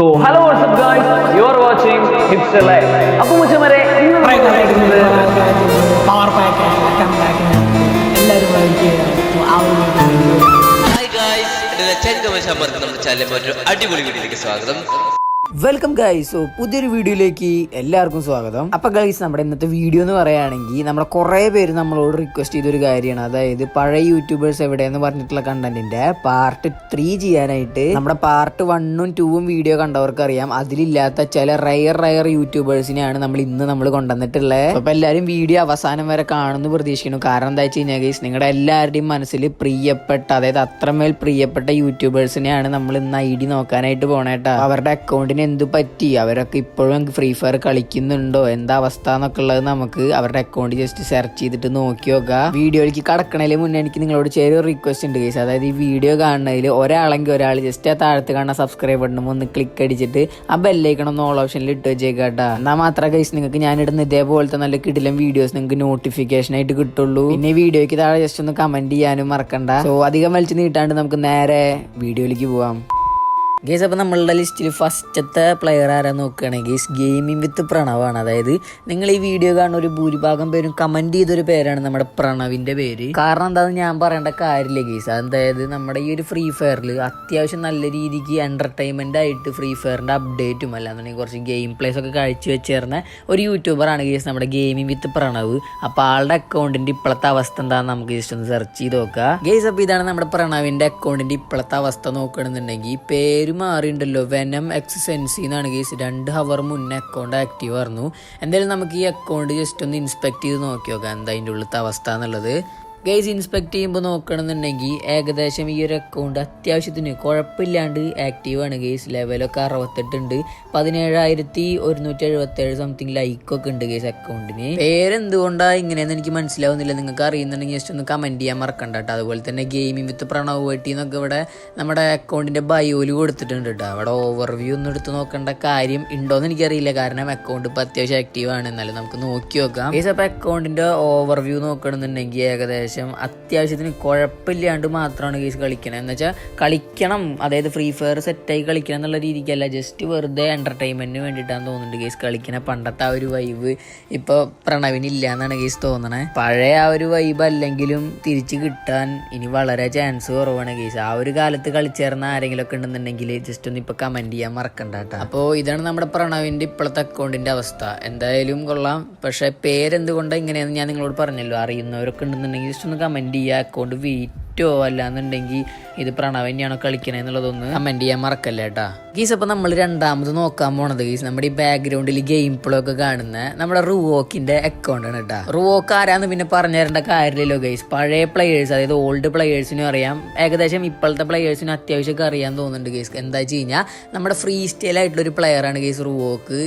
So, hello, what's up, guys? You're watching Hipster Life. അപ്പോൾ മുച്ചമരെ ഇന്ന് നമ്മൾ പവർ പാക്ക് കം എല്ലാവരും ഹായ് ഗായ്സ് എന്റെ ചെങ്കമശ മറന്ന് നമ്മുടെ ചാനലിൽ ഒരു അടിപൊളി വീഡിയോയിലേക്ക് സ്വാഗതം. വെൽക്കം ഗൈസ് പുതിയൊരു വീഡിയോയിലേക്ക് എല്ലാവർക്കും സ്വാഗതം. അപ്പൊ ഗൈസ് നമ്മുടെ ഇന്നത്തെ വീഡിയോ എന്ന് പറയുകയാണെങ്കിൽ നമ്മുടെ കുറെ പേര് നമ്മളോട് റിക്വസ്റ്റ് ചെയ്തൊരു കാര്യമാണ്. അതായത് പഴയ യൂട്യൂബേഴ്സ് എവിടെയെന്ന് പറഞ്ഞിട്ടുള്ള കണ്ടന്റിന്റെ പാർട്ട് ത്രീ ചെയ്യാനായിട്ട് നമ്മുടെ പാർട്ട് വണ്ണും ടൂവും വീഡിയോ കണ്ടവർക്ക് അറിയാം അതിലില്ലാത്ത ചില റയർ റയർ യൂട്യൂബേഴ്സിനെയാണ് നമ്മൾ ഇന്ന് നമ്മൾ കൊണ്ടുവന്നിട്ടുള്ളത് അപ്പൊ എല്ലാവരും വീഡിയോ അവസാനം വരെ കാണുമെന്ന് പ്രതീക്ഷിക്കുന്നു. കാരണം എന്താ വെച്ച് കഴിഞ്ഞാൽ ഗൈസ് നിങ്ങളുടെ എല്ലാവരുടെയും മനസ്സിൽ പ്രിയപ്പെട്ട അതായത് അത്രമേൽ പ്രിയപ്പെട്ട യൂട്യൂബേഴ്സിനെയാണ് നമ്മൾ ഇന്ന് ഐ ഡി നോക്കാനായിട്ട് പോണേട്ടാ അവരുടെ അക്കൗണ്ടിന് എന്ത് പറ്റി? അവരൊക്കെ ഇപ്പോഴും ഫ്രീ ഫയർ കളിക്കുന്നുണ്ടോ? എന്താ അവസ്ഥ എന്നൊക്കെ ഉള്ളത് നമുക്ക് അവരുടെ അക്കൗണ്ട് ജസ്റ്റ് സെർച്ച് ചെയ്തിട്ട് നോക്കി നോക്കുക വീഡിയോയിലേക്ക് കടക്കണതിന് മുന്നേ എനിക്ക് നിങ്ങളോട് ചെറിയൊരു റിക്വസ്റ്റ് ഉണ്ട് കേസ് അതായത് ഈ വീഡിയോ കാണുന്നതിൽ ഒരാളെങ്കിൽ ഒരാൾ ജസ്റ്റ് ആ താഴത്ത് കാണുന്ന സബ്സ്ക്രൈബ് ബട്ടണും ഒന്ന് ക്ലിക്ക് അടിച്ചിട്ട് ആ ബെല്ലൈക്കണം ഒന്ന് ഓൾ ഓപ്ഷനിൽ ഇട്ട് വെച്ചേക്കാട്ടാ എന്നാൽ മാത്രം കേസ് നിങ്ങൾക്ക് ഞാൻ ഇടുന്ന ഇതേപോലത്തെ നല്ല കിടിലം വീഡിയോസ് നിങ്ങൾക്ക് നോട്ടിഫിക്കേഷൻ ആയിട്ട് കിട്ടുള്ളൂ. പിന്നെ വീഡിയോയ്ക്ക് താഴെ ജസ്റ്റ് ഒന്ന് കമന്റ് ചെയ്യാനും മറക്കണ്ട. സോ അധികം വലിച്ചു നീട്ടാണ്ട് നമുക്ക് നേരെ വീഡിയോയിലേക്ക് പോവാം. ഗേസ് അപ്പോൾ നമ്മളുടെ ലിസ്റ്റിൽ ഫസ്റ്റത്തെ പ്ലെയർ ആരാ നോക്കുകയാണെങ്കിൽ ഗേസ് ഗെയിമിംഗ് വിത്ത് പ്രണവാണ്. അതായത് നിങ്ങൾ ഈ വീഡിയോ കാണുന്ന ഒരു ഭൂരിഭാഗം പേരും കമന്റ് ചെയ്തൊരു പേരാണ് നമ്മുടെ പ്രണവിന്റെ പേര്. കാരണം എന്താണെന്ന് ഞാൻ പറയേണ്ട കാര്യമില്ല ഗേസ് അതായത് നമ്മുടെ ഈ ഒരു ഫ്രീ ഫയറിൽ അത്യാവശ്യം നല്ല രീതിക്ക് എന്റർടൈൻമെന്റ് ആയിട്ട് ഫ്രീ ഫയറിന്റെ അപ്ഡേറ്റും അല്ലാന്നുണ്ടെങ്കിൽ കുറച്ച് ഗെയിം പ്ലേസ് ഒക്കെ കാഴ്ച വെച്ചേർന്ന ഒരു യൂട്യൂബറാണ് ഗേസ് നമ്മുടെ ഗെയിമിംഗ് വിത്ത് പ്രണവ്. അപ്പോൾ ആളുടെ അക്കൗണ്ടിന്റെ ഇപ്പോഴത്തെ അവസ്ഥ എന്താണെന്ന് നമുക്ക് ജസ്റ്റ് ഒന്ന് സെർച്ച് ചെയ്ത് നോക്കാം. ഗേസ് അപ്പോൾ ഇതാണ് നമ്മുടെ പ്രണവിന്റെ അക്കൗണ്ടിന്റെ ഇപ്പോഴത്തെ അവസ്ഥ നോക്കണമെന്നുണ്ടെങ്കിൽ പേര് മാറിയിട്ടുണ്ടല്ലോ വെനം എക്സസെൻസി എന്നാണ് കേസ്. രണ്ട് ഹവർ മുന്നേ അക്കൗണ്ട് ആക്റ്റീവ് ആയിരുന്നു. എന്തായാലും നമുക്ക് ഈ അക്കൗണ്ട് ജസ്റ്റ് ഒന്ന് ഇൻസ്പെക്ട് ചെയ്ത് നോക്കി നോക്കാം. എന്താ അതിന്റെ ഉള്ളിലത്തെ അവസ്ഥ എന്നുള്ളത്. ഗൈസ് ഇൻസ്പെക്ട് ചെയ്യുമ്പോൾ നോക്കണമെന്നുണ്ടെങ്കിൽ ഏകദേശം ഈ ഒരു അക്കൗണ്ട് അത്യാവശ്യത്തിന് കുഴപ്പമില്ലാണ്ട് ആക്റ്റീവാണ് ഗൈസ് ലെവലൊക്കെ അറുപത്തെട്ടുണ്ട് പതിനേഴായിരത്തി ഒരുന്നൂറ്റി എഴുപത്തേഴ് സംതിങ് ലൈക്കൊക്കെ ഉണ്ട് ഗൈസ് അക്കൗണ്ടിന് പേരെന്തുകൊണ്ടാണ് ഇങ്ങനെയെന്ന് എനിക്ക് മനസ്സിലാവുന്നില്ല. നിങ്ങൾക്ക് അറിയുന്നുണ്ടെങ്കിൽ ജസ്റ്റ് ഒന്ന് കമന്റ് ചെയ്യാൻ മറക്കണ്ട കേട്ടോ. അതുപോലെ തന്നെ ഗെയിമിംഗ് വിത്ത് പ്രണവ് വെട്ടി എന്നൊക്കെ ഇവിടെ നമ്മുടെ അക്കൗണ്ടിന്റെ ബയോയിൽ കൊടുത്തിട്ടുണ്ട് കേട്ടോ. അവിടെ ഓവർവ്യൂ ഒന്നും എടുത്ത് നോക്കേണ്ട കാര്യം ഉണ്ടോയെന്ന് എനിക്കറിയില്ല. കാരണം അക്കൗണ്ട് ഇപ്പോൾ അത്യാവശ്യം ആക്റ്റീവ് ആണ്. എന്നാലും നമുക്ക് നോക്കി നോക്കാം. ഗൈസ് അപ്പോൾ അക്കൗണ്ടിന്റെ ഓവർവ്യൂ നോക്കണമെന്നുണ്ടെങ്കിൽ ഏകദേശം അത്യാവശ്യത്തിന് കുഴപ്പമില്ലാണ്ട് മാത്രമാണ് ഗെയിസ് കളിക്കണത് എന്ന് വെച്ചാൽ കളിക്കണം. അതായത് ഫ്രീ ഫയർ സെറ്റായി കളിക്കണം എന്നുള്ള രീതിക്കല്ല. ജസ്റ്റ് വെറുതെ എന്റർടൈൻമെന്റിന് വേണ്ടിയിട്ടാണ് തോന്നുന്നുണ്ട് ഗെയ്സ് കളിക്കണ. പണ്ടത്തെ ആ ഒരു വൈബ് ഇപ്പോൾ പ്രണവിനില്ല എന്നാണ് ഗെയ്സ് തോന്നണേ. പഴയ ആ ഒരു വൈബ് അല്ലെങ്കിലും തിരിച്ച് കിട്ടാൻ ഇനി വളരെ ചാൻസ് കുറവാണ് ഗെയ്സ് ആ ഒരു കാലത്ത് കളിച്ചേർന്ന ആരെങ്കിലും ഒക്കെ ഉണ്ടെന്നുണ്ടെങ്കിൽ ജസ്റ്റ് ഒന്ന് ഇപ്പോൾ കമന്റ് ചെയ്യാൻ മറക്കണ്ട കേട്ടോ. അപ്പോൾ ഇതാണ് നമ്മുടെ പ്രണവിന്റെ ഇപ്പോഴത്തെ അക്കൗണ്ടിന്റെ അവസ്ഥ. എന്തായാലും കൊള്ളാം. പക്ഷേ പേരെന്തുകൊണ്ടാണ് ഇങ്ങനെയെന്ന് ഞാൻ നിങ്ങളോട് പറഞ്ഞല്ലോ. അറിയുന്നവരൊക്കെ ഉണ്ടെന്നുണ്ടെങ്കിൽ ജസ്റ്റ് ഒന്ന് കമന്റ് ചെയ്യുക അക്കൗണ്ട് വീറ്റോ അല്ലാന്നുണ്ടെങ്കിൽ ഇത് പ്രണവ് കളിക്കണേ എന്നുള്ളതൊന്ന് കമന്റ് ചെയ്യാൻ മറക്കല്ലേ കേട്ടാ ഗീസ് അപ്പോൾ നമ്മൾ രണ്ടാമത് നോക്കാൻ പോണത് ഗീസ് നമ്മുടെ ഈ ബാക്ക്ഗ്രൗണ്ടിൽ ഗെയിം ഒക്കെ കാണുന്ന നമ്മുടെ റുവോക്കിന്റെ അക്കൗണ്ട് ആണ് കേട്ടോ റുവോക്ക് ആരാന്ന് പിന്നെ പറഞ്ഞു തരേണ്ട കാര്യമില്ലല്ലോ ഗൈസ്. പഴയ പ്ലെയേഴ്സ് അതായത് ഓൾഡ് പ്ലെയേഴ്സിനും അറിയാം. ഏകദേശം ഇപ്പോഴത്തെ പ്ലെയേഴ്സിനും അത്യാവശ്യമൊക്കെ അറിയാൻ തോന്നുന്നുണ്ട് ഗൈസ്. എന്താ വെച്ച് കഴിഞ്ഞാൽ നമ്മുടെ ഫ്രീ സ്റ്റൈൽ ആയിട്ടുള്ള ഒരു പ്ലെയറാണ് ഗൈസ് റുവോക്ക്.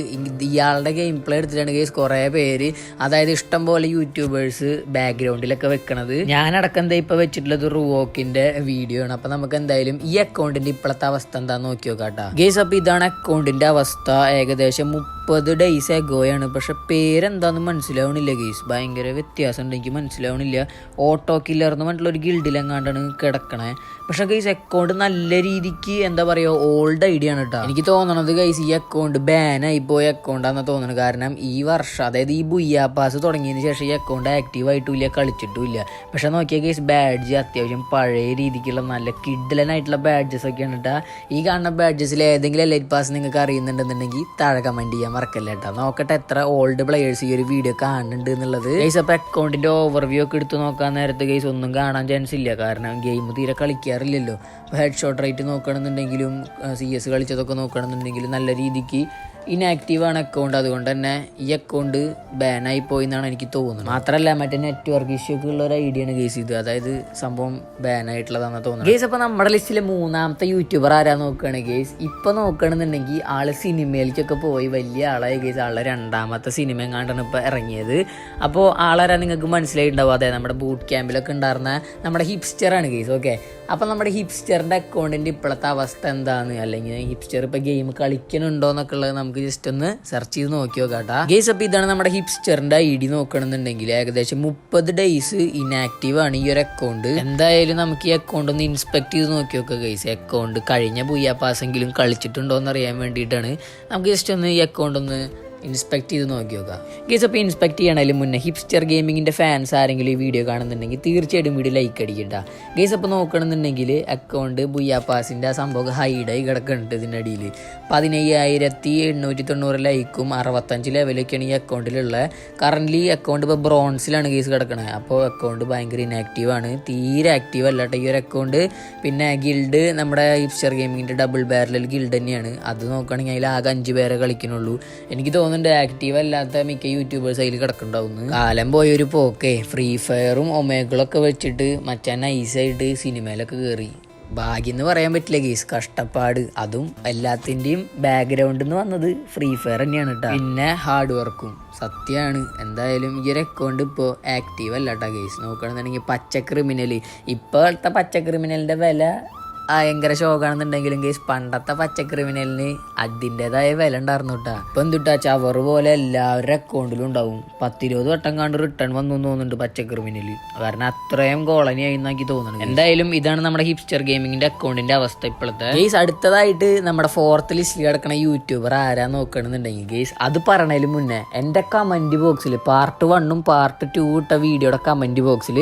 ഇയാളുടെ ഗെയിം പ്ലേ എടുത്തിട്ടാണ് ഗൈസ് കുറേ പേര് അതായത് ഇഷ്ടം പോലെ യൂട്യൂബേഴ്സ് ബാക്ക്ഗ്രൗണ്ടിലൊക്കെ വെക്കണത്. ഞാനടക്കം എന്താ ഇപ്പൊ വെച്ചിട്ടുള്ളത് റുവോക്കിന്റെ വീഡിയോ ആണ്. അപ്പൊ നമുക്ക് എന്തായാലും ഈ അക്കൗണ്ടിന്റെ ഇപ്പോഴത്തെ അവസ്ഥ എന്താ നോക്കി നോക്കാട്ടാ ഗേസ് അപ്പൊ ഇതാണ് അക്കൗണ്ടിന്റെ അവസ്ഥ ഏകദേശം മുപ്പത് ഡേയ്സ് എഗോയാണ് പക്ഷെ പേരെന്താന്ന് മനസ്സിലാവണില്ല ഗേസ് ഭയങ്കര വ്യത്യാസം ഉണ്ട് മനസ്സിലാവണില്ല. ഓട്ടോ കില്ലർ എന്ന് പറഞ്ഞിട്ടുള്ള ഒരു ഗിൽഡിലെങ്ങാണ്ടാണ് കിടക്കണേ. പക്ഷെ ഗൈസ് അക്കൗണ്ട് നല്ല രീതിക്ക് എന്താ പറയുക ഓൾഡ് ഐഡിയ ആണ് കേട്ടോ എനിക്ക് തോന്നണത് ഗൈസ് ഈ അക്കൗണ്ട് ബാനായി പോയ അക്കൗണ്ടാണെന്ന് തോന്നുന്നത് കാരണം ഈ വർഷം അതായത് ഈ ബുയ്യാ പാസ് തുടങ്ങിയതിന് ശേഷം ഈ അക്കൗണ്ട് ആക്റ്റീവ് ആയിട്ടും ഇല്ല കളിച്ചിട്ടും ഇല്ല പക്ഷെ നോക്കിയ ഗൈസ് ബാഡ്ജ് അത്യാവശ്യം പഴയ രീതിക്കുള്ള നല്ല കിഡ്ലനായിട്ടുള്ള ബാഡ്ജസ് ഒക്കെയാണ് കേട്ടോ ഈ കാണുന്ന ബാഡ്ജസിൽ ഏതെങ്കിലും ലൈറ്റ് പാസ് നിങ്ങൾക്ക് അറിയുന്നുണ്ടെന്നുണ്ടെങ്കിൽ താഴെ കമന്റ് ചെയ്യാൻ മറക്കല്ല കേട്ടോ നോക്കട്ടെ എത്ര ഓൾഡ് പ്ലെയേഴ്സ് ഈ ഒരു വീഡിയോ കാണുന്നുണ്ട് എന്നുള്ളത്. ഗൈസ് അപ്പോൾ അക്കൗണ്ടിന്റെ ഓവർവ്യൂ ഒക്കെ എടുത്ത് നോക്കാൻ നേരത്തെ ഗൈസ് ഒന്നും കാണാൻ ചാൻസ് ഇല്ല. കാരണം ഗെയിം തീരെ കളിക്കാറില്ലല്ലോ ഇപ്പോൾ ഹെഡ് ഷോട്ട് റേറ്റ് നോക്കുകയാണെന്നുണ്ടെങ്കിലും സി എസ് കളിച്ചതൊക്കെ നോക്കുകയാണെന്നുണ്ടെങ്കിലും നല്ല രീതിക്ക് ഇനാക്റ്റീവ് ആണ് അക്കൗണ്ട് അതുകൊണ്ട് തന്നെ ഈ അക്കൗണ്ട് ബാനായി പോയി എന്നാണ് എനിക്ക് തോന്നുന്നത്. മാത്രമല്ല മറ്റേ നെറ്റ്വർക്ക് ഇഷ്യൂ ഒക്കെ ഉള്ള ഒരു ഐഡിയ ആണ് കേസ് ഇത്. അതായത് സംഭവം ബാനായിട്ടുള്ളതാണ് തോന്നുന്നത് ഗേസ് അപ്പോൾ നമ്മുടെ ലിസ്റ്റിലെ മൂന്നാമത്തെ യൂട്യൂബർ ആരാ നോക്കുകയാണ് ഗേസ് ഇപ്പൊ നോക്കുകയാണെന്നുണ്ടെങ്കിൽ ആൾ സിനിമയിലേക്കൊക്കെ പോയി. വലിയ ആളായ ഗേസ് ആളുടെ രണ്ടാമത്തെ സിനിമ എങ്ങാണ്ടാണ് ഇപ്പൊ ഇറങ്ങിയത്. അപ്പോൾ ആളാരാ നിങ്ങൾക്ക് മനസ്സിലായിട്ടുണ്ടാവും. അതെ നമ്മുടെ ബൂട്ട് ക്യാമ്പിലൊക്കെ ഉണ്ടായിരുന്ന നമ്മുടെ ഹിപ്സ്റ്റർ ആണ് ഗേസ് ഓക്കെ അപ്പോൾ നമ്മുടെ ഹിപ്സ്റ്ററിന്റെ അക്കൗണ്ടിന്റെ ഇപ്പോഴത്തെ അവസ്ഥ എന്താണ് അല്ലെങ്കിൽ ഹിപ്സ്റ്റർ ഇപ്പൊ ഗെയിം കളിക്കണുണ്ടോ എന്നൊക്കെ ഉള്ളത് നമുക്ക് നമുക്ക് ജസ്റ്റ് ഒന്ന് സെർച്ച് ചെയ്ത് നോക്കി നോക്കാട്ടാ. ഗേസ് അപ്പോൾ ഇതാണ് നമ്മുടെ ഹിപ്സ്റ്ററിന്റെ ഐ ഡി നോക്കണമെന്നുണ്ടെങ്കിൽ ഏകദേശം മുപ്പത് ഡേയ്സ് ഇനാക്റ്റീവ് ആണ് ഈ ഒരു അക്കൗണ്ട് എന്തായാലും നമുക്ക് ഈ അക്കൗണ്ട് ഒന്ന് ഇൻസ്പെക്ട് ചെയ്ത് നോക്കി നോക്കുക ഗൈസ് അക്കൗണ്ട് കഴിഞ്ഞ ബുയ്യ പാസെങ്കിലും കളിച്ചിട്ടുണ്ടോ എന്ന് അറിയാൻ വേണ്ടിയിട്ടാണ്. നമുക്ക് ജസ്റ്റ് ഒന്ന് ഈ അക്കൗണ്ട് ഒന്ന് ഇൻസ്പെക്ട് ചെയ്ത് നോക്കി നോക്കുക ഗേസ് അപ്പോൾ ഇൻസ്പെക്ട് ചെയ്യണമെങ്കിൽ മുന്നേ ഹിപ്സ്റ്റർ ഗെയിമിങ്ങിന്റെ ഫാൻസ് ആരെങ്കിലും ഈ വീഡിയോ കാണുന്നുണ്ടെങ്കിൽ തീർച്ചയായിട്ടും വീഡിയോ ലൈക്ക് അടിക്കണ്ട. ഗേസ് അപ്പോൾ നോക്കണമെന്നുണ്ടെങ്കിൽ അക്കൗണ്ട് ബുയ്യാപ്പാസിന്റെ ആ സംഭവം ഹൈഡായി കിടക്കുന്നുണ്ട് ഇതിന്റെ അടിയിൽ. പതിനയ്യായിരത്തി എണ്ണൂറ്റി തൊണ്ണൂറ് ലൈക്കും അറുപത്തഞ്ച് ലെവലൊക്കെയാണ് ഈ അക്കൗണ്ടിലുള്ള കറന്റ്ലി അക്കൗണ്ട് ഇപ്പോൾ ബ്രോൺസിലാണ് കേസ് കിടക്കണത് അപ്പോൾ അക്കൗണ്ട് ഭയങ്കര ഇനാക്റ്റീവ് ആണ്. തീരെ ആക്റ്റീവ് അല്ല കേട്ടോ ഈ ഒരു അക്കൗണ്ട് പിന്നെ ഗിൽഡ് നമ്മുടെ ഹിപ്സ്റ്റർ ഗെയിമിങ്ങിന്റെ ഡബിൾ ബാരലിൽ ഗിൽഡ് തന്നെയാണ്. അത് നോക്കുകയാണെങ്കിൽ അതിൽ ആകെ അഞ്ച് പേരെ കളിക്കുന്നുള്ളൂ. എനിക്ക് തോന്നുന്നുണ്ട് ആക്റ്റീവ് അല്ലാത്ത മിക്ക യൂട്യൂബേഴ്സ് അതിൽ കിടക്കുന്നുണ്ടാവുന്നു. കാലം പോയൊരു പോക്കേ. ഫ്രീ ഫയറും ഒമേഗിളൊക്കെ വെച്ചിട്ട് മച്ചാൻ നൈസായിട്ട് സിനിമയിലൊക്കെ കയറി ഭാഗ്യം എന്ന് പറയാൻ പറ്റില്ല ഗീസ് കഷ്ടപ്പാട്. അതും എല്ലാത്തിന്റെയും ബാക്ക്ഗ്രൗണ്ടിൽ നിന്ന് വന്നത് ഫ്രീ ഫയർ തന്നെയാണ് കേട്ടോ പിന്നെ ഹാർഡ് വർക്കും സത്യമാണ് എന്തായാലും ഈ ഒരു അക്കൗണ്ട് ഇപ്പോൾ ആക്റ്റീവ് അല്ല കേട്ടോ കേസ് നോക്കുകയാണെന്നുണ്ടെങ്കിൽ പച്ച ക്രിമിനൽ ഇപ്പോഴത്തെ പച്ച ക്രിമിനലിന്റെ വില ഭയങ്കര ഷോക്കാണെന്നുണ്ടെങ്കിലും കേസ് പണ്ടത്തെ പച്ച ക്രിമിനലിന് അതിന്റെതായ വില ഉണ്ടായിരുന്നു കേട്ടാ ഇപ്പൊ എന്തുട്ടാ ചവറ് പോലെ എല്ലാവരുടെ അക്കൗണ്ടിലും ഉണ്ടാവും. പത്തിരുപത് വട്ടം കണ്ട് റിട്ടേൺ വന്നു തോന്നുന്നുണ്ട് പച്ച ക്രിമിനൽ കാരണം അത്രയും കോളനി ആയി എന്നാക്കി തോന്നുന്നു എന്തായാലും ഇതാണ് നമ്മുടെ ഹിപ്സ്റ്റർ ഗെയിമിങ്ങിന്റെ അക്കൗണ്ടിന്റെ അവസ്ഥ ഇപ്പോഴത്തെ. ഗെയ്സ് അടുത്തതായിട്ട് നമ്മുടെ ഫോർത്ത് ലിസ്റ്റിൽ കിടക്കുന്ന യൂട്യൂബർ ആരാ നോക്കണമെന്നുണ്ടെങ്കിൽ ഗെയ്സ് അത് പറഞ്ഞതിന് മുന്നേ എന്റെ കമന്റ് ബോക്സിൽ പാർട്ട് വണ്ണും പാർട്ട് ടു ഇട്ട വീഡിയോയുടെ കമന്റ് ബോക്സിൽ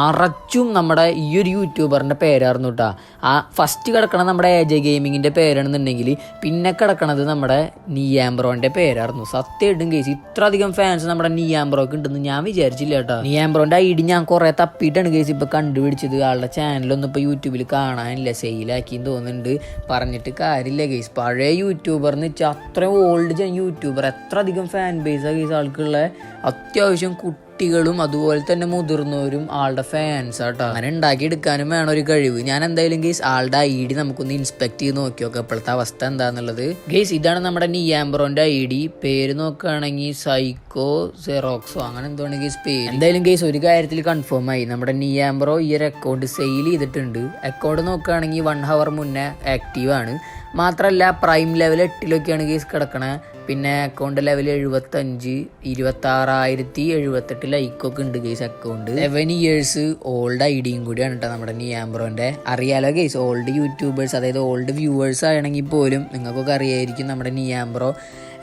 മറച്ചും നമ്മുടെ ഈ ഒരു യൂട്യൂബറിന്റെ പേരായിരുന്നു കേട്ടാ ആ ഫസ്റ്റ് കിടക്കണത് നമ്മുടെ എ ജെ ഗെയിമിങ്ങിന്റെ പേരാണെന്നുണ്ടെങ്കിൽ പിന്നെ കിടക്കണത് നമ്മുടെ നിയാംബ്രോന്റെ പേരായിരുന്നു. സത്യമായിട്ടും കേസ് ഇത്ര അധികം ഫാൻസ് നമ്മുടെ നിയാംബ്രോക്ക് ഉണ്ടെന്ന് ഞാൻ വിചാരിച്ചില്ല കേട്ടോ. നിയാംബ്രോന്റെ ഐ ഡി ഞാൻ കുറേ തപ്പിയിട്ടാണ് കേസ് ഇപ്പോൾ കണ്ടുപിടിച്ചത്. ആളുടെ ചാനലൊന്നും ഇപ്പോൾ യൂട്യൂബിൽ കാണാനില്ല. സെയിലാക്കിന്ന് തോന്നുന്നുണ്ട്. പറഞ്ഞിട്ട് കാര്യമില്ല കേസ് പഴയ യൂട്യൂബർ എന്ന് വെച്ചാൽ അത്രയും ഓൾഡ് യൂട്യൂബർ എത്ര അധികം ഫാൻ ബേസ് ആ കേസ് ആൾക്കുള്ള അത്യാവശ്യം കുട്ടികളും അതുപോലെ തന്നെ മുതിർന്നവരും ആളുടെ ഫാൻസ് ആട്ടോ. അങ്ങനെ ഉണ്ടാക്കിയെടുക്കാനും വേണം ഒരു കഴിവ്. ഞാൻ എന്തായാലും ഗേസ് ആളുടെ ഐ ഡി നമുക്കൊന്ന് ഇൻസ്പെക്ട് ചെയ്ത് നോക്കി നോക്കാം. ഇപ്പോഴത്തെ അവസ്ഥ എന്താന്നുള്ളത്. ഗേസ് ഇതാണ് നമ്മുടെ നിയാംബ്രോന്റെ ഐ ഡി പേര് നോക്കുകയാണെങ്കിൽ സൈക്കോ സെറോക്സോ അങ്ങനെ എന്താണ് ഗേസ് പേര്? എന്തായാലും ഗേസ് ഒരു കാര്യത്തിൽ കൺഫേം ആയി. നമ്മുടെ നിയാംബ്രോ ഈ ഒരു അക്കൗണ്ട് സെയിൽ ചെയ്തിട്ടുണ്ട്. അക്കൗണ്ട് നോക്കുകയാണെങ്കിൽ വൺ ഹവർ മുന്നേ ആക്റ്റീവ് ആണ്. മാത്രമല്ല പ്രൈം ലെവൽ എട്ടിലൊക്കെയാണ് ഗെയ്സ് കിടക്കണേ. പിന്നെ അക്കൗണ്ട് ലെവൽ എഴുപത്തഞ്ച് ഇരുപത്തി ആറായിരത്തി എഴുപത്തെട്ട് ലൈക്കൊക്കെ ഉണ്ട് കേസ് account seven years old I ഡിയും കൂടിയാണ് കേട്ടോ നമ്മുടെ നിയാംബ്രോന്റെ അറിയാലോ കേസ് ഓൾഡ് യൂട്യൂബേഴ്സ് അതായത് ഓൾഡ് വ്യൂവേഴ്സ് ആണെങ്കിൽ പോലും നിങ്ങൾക്കൊക്കെ അറിയായിരിക്കും നമ്മുടെ നിയാംബ്രോ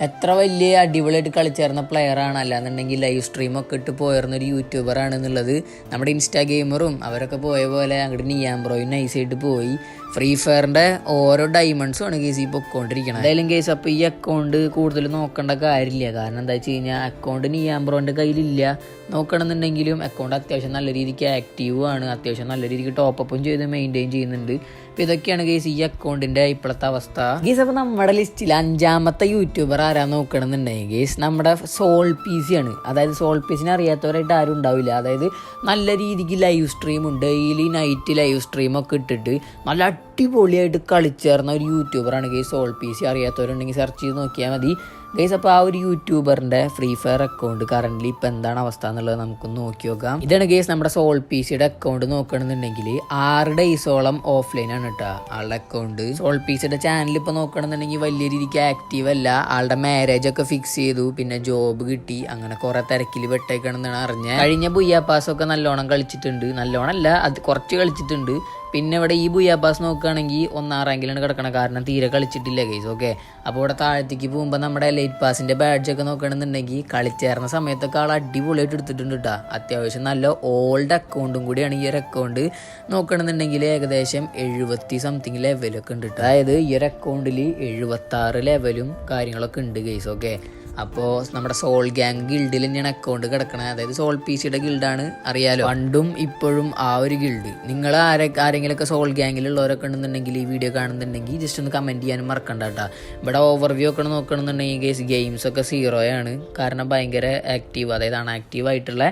എത്ര വലിയ അടിപൊളിയായിട്ട് കളിച്ചേർന്ന പ്ലെയർ ആണ്. അല്ലാന്നുണ്ടെങ്കിൽ ലൈവ് സ്ട്രീം ഒക്കെ ഇട്ട് പോയിരുന്ന ഒരു യൂട്യൂബർ ആണെന്നുള്ളത് നമ്മുടെ ഇൻസ്റ്റാ ഗെയിമറും അവരൊക്കെ പോയ പോലെ അങ്ങോട്ട് നിയാംബ്രോയും നൈസായിട്ട് പോയി. ഫ്രീ ഫയറിന്റെ ഓരോ ഡയമണ്ട്സും ആണ് കേസ് ഈ പൊക്കോണ്ടിരിക്കണം എന്തായാലും കേസ് അപ്പോൾ ഈ അക്കൗണ്ട് കൂടുതൽ നോക്കേണ്ട കാര്യമില്ല. കാരണം എന്താ വെച്ച് കഴിഞ്ഞാൽ അക്കൗണ്ട് നിയാംബ്രോന്റെ കയ്യിലില്ല. നോക്കണമെന്നുണ്ടെങ്കിലും അക്കൗണ്ട് അത്യാവശ്യം നല്ല രീതിക്ക് ആക്റ്റീവ് ആണ്. അത്യാവശ്യം നല്ല രീതിക്ക് ടോപ്പപ്പും ചെയ്ത് മെയിന്റെയിൻ ചെയ്യുന്നുണ്ട്. അപ്പോൾ ഇതൊക്കെയാണ് ഗൈസ് ഈ അക്കൗണ്ടിന്റെ ഇപ്പോഴത്തെ അവസ്ഥ. ഗീസ് അപ്പോൾ നമ്മുടെ ലിസ്റ്റിൽ അഞ്ചാമത്തെ യൂട്യൂബർ ആരാ നോക്കണമെന്നുണ്ടെങ്കിൽ ഗേസ് നമ്മുടെ സോൾ പി സി ആണ്. അതായത് സോൾ പി സിനെ അറിയാത്തവരായിട്ട് ആരും ഉണ്ടാവില്ല. അതായത് നല്ല രീതിക്ക് ലൈവ് സ്ട്രീം ഉണ്ട്. ഡെയിലി നൈറ്റ് ലൈവ് സ്ട്രീം ഒക്കെ ഇട്ടിട്ട് നല്ല അടിപൊളിയായിട്ട് കളിച്ചേർന്ന ഒരു യൂട്യൂബർ ആണ് ഗേസ് സോൾ പി സി അറിയാത്തവരുണ്ടെങ്കിൽ സെർച്ച് ചെയ്ത് നോക്കിയാൽ മതി. ഗൈസ് അപ്പോൾ ആ ഒരു യൂട്യൂബറിന്റെ ഫ്രീ ഫയർ അക്കൗണ്ട് കറന്റ് ഇപ്പൊ എന്താണ് അവസ്ഥ എന്നുള്ളത് നമുക്കൊന്ന് നോക്കി നോക്കാം. ഇതാണ് ഗൈസ് നമ്മുടെ സോൾ പി സിയുടെ അക്കൗണ്ട് നോക്കണമെന്നുണ്ടെങ്കിൽ ആറ് ഡേയ്സോളം ആണ് കേട്ടോ ആളുടെ അക്കൗണ്ട് സോൾ പി സിയുടെ ചാനൽ ഇപ്പോൾ നോക്കണമെന്നുണ്ടെങ്കിൽ വലിയ രീതിക്ക് ആക്റ്റീവ് അല്ല. ആളുടെ മാരേജ് ഒക്കെ ഫിക്സ് ചെയ്തു പിന്നെ ജോബ് കിട്ടി അങ്ങനെ കുറെ തിരക്കിൽ പെട്ടേക്കണമെന്നാണ് അറിഞ്ഞത് കഴിഞ്ഞ ബുയ്യാപ്പാസൊക്കെ നല്ലോണം കളിച്ചിട്ടുണ്ട്. നല്ലോണം അല്ല അത് കുറച്ച് കളിച്ചിട്ടുണ്ട്. പിന്നെ ഇവിടെ ഈ ബുയാബാസ് നോക്കുകയാണെങ്കിൽ ഒന്നാം റാങ്കിലാണ് കിടക്കണം. കാരണം തീരെ കളിച്ചിട്ടില്ല ഗൈസ് ഓക്കെ അപ്പോൾ ഇവിടെ താഴത്തേക്ക് പോകുമ്പോൾ നമ്മുടെ ലൈറ്റ് പാസിന്റെ ബാഡ്ജൊക്കെ നോക്കുകയാണെന്നുണ്ടെങ്കിൽ കളിച്ചേർന്ന സമയത്തൊക്കെ ആൾ അടിപൊളിയായിട്ട് എടുത്തിട്ടുണ്ട് കേട്ടോ അത്യാവശ്യം നല്ല ഓൾഡ് അക്കൗണ്ടും കൂടിയാണ് ഈ ഒരു അക്കൗണ്ട് നോക്കുകയാണെന്നുണ്ടെങ്കിൽ ഏകദേശം എഴുപത്തി സംതിങ് ലെവലൊക്കെ ഉണ്ട് കേട്ടോ അതായത് ഈ ഒരു അക്കൗണ്ടിൽ എഴുപത്താറ് ലെവലും കാര്യങ്ങളൊക്കെ ഉണ്ട് ഗൈസ് ഓക്കെ അപ്പോൾ നമ്മുടെ സോൾ ഗ്യാങ് ഗിൽഡിൽ തന്നെയാണ് അക്കൗണ്ട് കിടക്കണത് അതായത് സോൾ പി സിയുടെ ഗിൽഡാണ്. അറിയാലോ? പണ്ടും ഇപ്പോഴും ആ ഒരു ഗിൽഡ്. നിങ്ങൾ ആരെ ആരെങ്കിലുമൊക്കെ സോൾ ഗ്യാങ്ങിലുള്ളവരൊക്കെ ഉണ്ടെന്നുണ്ടെങ്കിൽ ഈ വീഡിയോ കാണുന്നുണ്ടെങ്കിൽ ജസ്റ്റ് ഒന്ന് കമന്റ് ചെയ്യാനും മറക്കണ്ട കേട്ടോ. ഇവിടെ ഓവർവ്യൂ ഒക്കെ നോക്കണമെന്നുണ്ടെങ്കിൽ ഗെയിംസ് ഒക്കെ സീറോയാണ് കാരണം ഭയങ്കര ആക്റ്റീവ് അതായത് അൺആക്റ്റീവ് ആയിട്ടുള്ള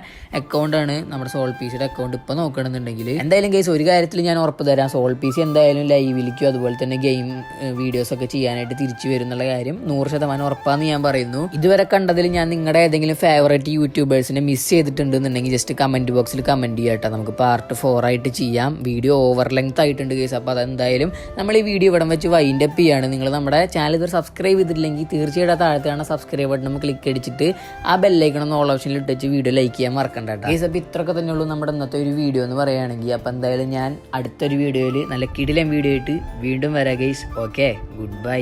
അക്കൗണ്ടാണ് നമ്മുടെ സോൾ പി സിയുടെ അക്കൗണ്ട് ഇപ്പോൾ നോക്കണമെന്നുണ്ടെങ്കിൽ. എന്തായാലും ഗെയ്സ് ഒരു കാര്യത്തിൽ ഞാൻ ഉറപ്പ് തരാം. സോൾ പി സി എന്തായാലും ലൈവിലേക്കും അതുപോലെ തന്നെ ഗെയിം വീഡിയോസൊക്കെ ചെയ്യാനായിട്ട് തിരിച്ചു വരും എന്നുള്ള കാര്യം നൂറ് ശതമാനം ഉറപ്പാന്ന് ഞാൻ പറയുന്നു. ഇതുവരെ കണ്ടതിൽ ഞാൻ നിങ്ങളുടെ ഏതെങ്കിലും ഫേവറേറ്റ് യൂട്യൂബേഴ്സിനെ മിസ് ചെയ്തിട്ടുണ്ടെന്നുണ്ടെങ്കിൽ ജസ്റ്റ് കമന്റ് ബോക്സിൽ കമന്റ് കേട്ടോ നമുക്ക് പാർട്ട് ഫോർ ആയിട്ട് ചെയ്യാം. വീഡിയോ ഓവർ ലെങ്ത് ആയിട്ടുണ്ട് കേസ് അപ്പോൾ അതെന്തായാലും നമ്മൾ ഈ വീഡിയോ ഇവിടെ വെച്ച് വൈൻഡ് അപ്പ് ചെയ്യാണ്. നിങ്ങൾ നമ്മുടെ ചാനൽ ഇതുവരെ സബ്സ്ക്രൈബ് ചെയ്തിട്ടില്ലെങ്കിൽ തീർച്ചയായിട്ടും ആ താഴത്ത് കാണുന്ന സബ്സ്ക്രൈബ് ബട്ടൺ നമ്മൾ ക്ലിക്ക് അടിച്ചിട്ട് ആ ബെല്ലൈക്കണം എന്ന് ഓൾ ഓപ്ഷനിൽ ഇട്ടിച്ച് വീഡിയോ ലൈക്ക് ചെയ്യാൻ മറക്കണ്ട കേട്ടോ കേസ് അപ്പോൾ ഇത്രയൊക്കെ തന്നെയുള്ളൂ നമ്മുടെ ഇന്നത്തെ ഒരു വീഡിയോ എന്ന് പറയുകയാണെങ്കിൽ. അപ്പോൾ എന്തായാലും ഞാൻ അടുത്തൊരു വീഡിയോയിൽ നല്ല കിടിലം വീഡിയോ ആയിട്ട് വീണ്ടും വരാം ഗൈസ് ഓക്കെ ഗുഡ് ബൈ